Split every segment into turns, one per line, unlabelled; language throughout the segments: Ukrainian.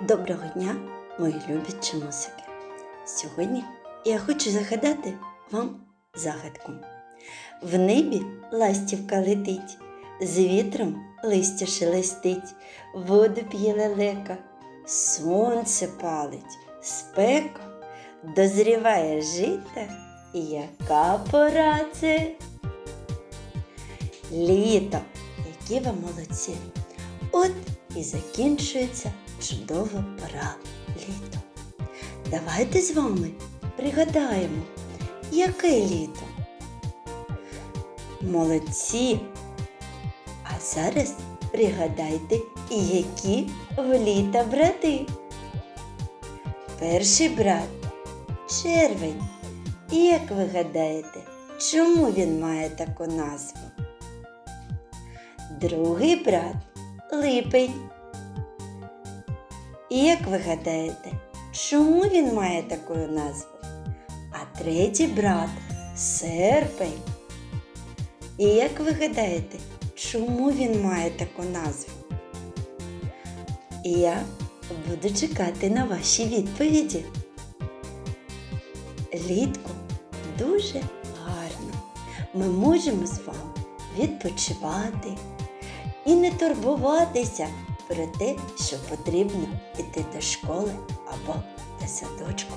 Доброго дня, мої любі чомусики! Сьогодні я хочу загадати вам загадку. В небі ластівка летить, з вітром листя шелестить, воду п'є лелека, сонце палить, спека, дозріває жита, яка пора це? Літо, які ви молодці! От і закінчується чудова пора літо. Давайте з вами пригадаємо, яке літо. Молодці! А зараз пригадайте, які в літа брати. Перший брат червень. І як ви гадаєте, чому він має таку назву? Другий брат липень. І як ви гадаєте, чому він має таку назву? А третій брат серпень. І як ви гадаєте, чому він має таку назву? І я буду чекати на ваші відповіді. Літку дуже гарно. Ми можемо з вами відпочивати і не турбуватися про те, що потрібно йти до школи або до садочку.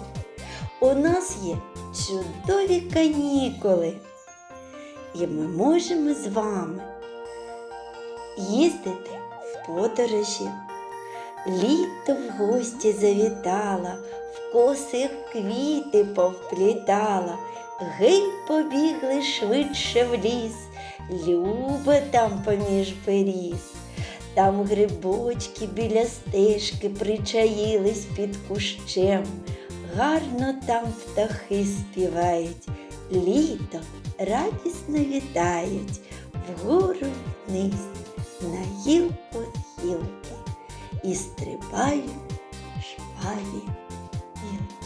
У нас є чудові канікули, і ми можемо з вами їздити в подорожі. Літо в гості завітала, в коси квіти повплітала, гей побігли швидше в ліс, любе там поміж беріз. Там грибочки біля стежки причаїлись під кущем. Гарно там птахи співають, літо радісно вітають, вгору вниз, на гілку гілки і стрибають шпалі гілки.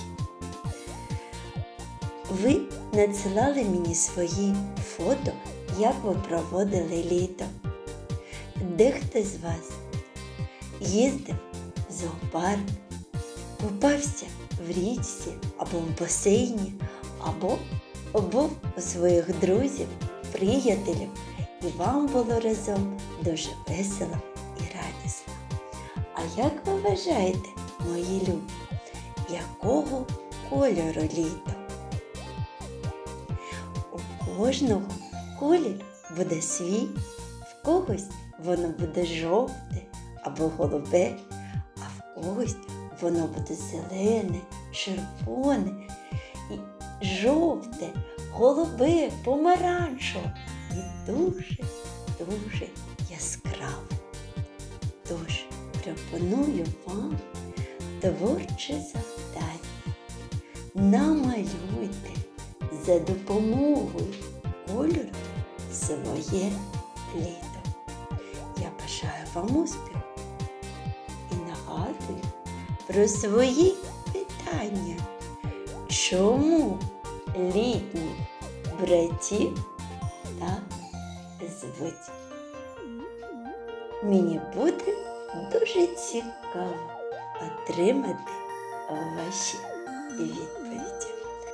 Ви надсилали мені свої фото, як ви проводили літо. Дехто з вас їздив в зоопарк, купався в річці або в басейні, або був у своїх друзів, приятелів, і вам було разом дуже весело і радісно. А як ви вважаєте, мої любі, якого кольору літо? У кожного колір буде свій, в когось воно буде жовте або голубе, а в когось воно буде зелене, червоне, і жовте, голубе, помаранчеве і дуже-дуже яскраве. Тож пропоную вам творче завдання. Намалюйте за допомогою кольору своє літо. Успіху і нагадую про свої питання. Чому літніх братів так звуть? Мені буде дуже цікаво отримати ваші відповіді.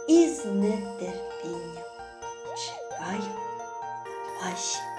І з нетерпінням чекаю ваші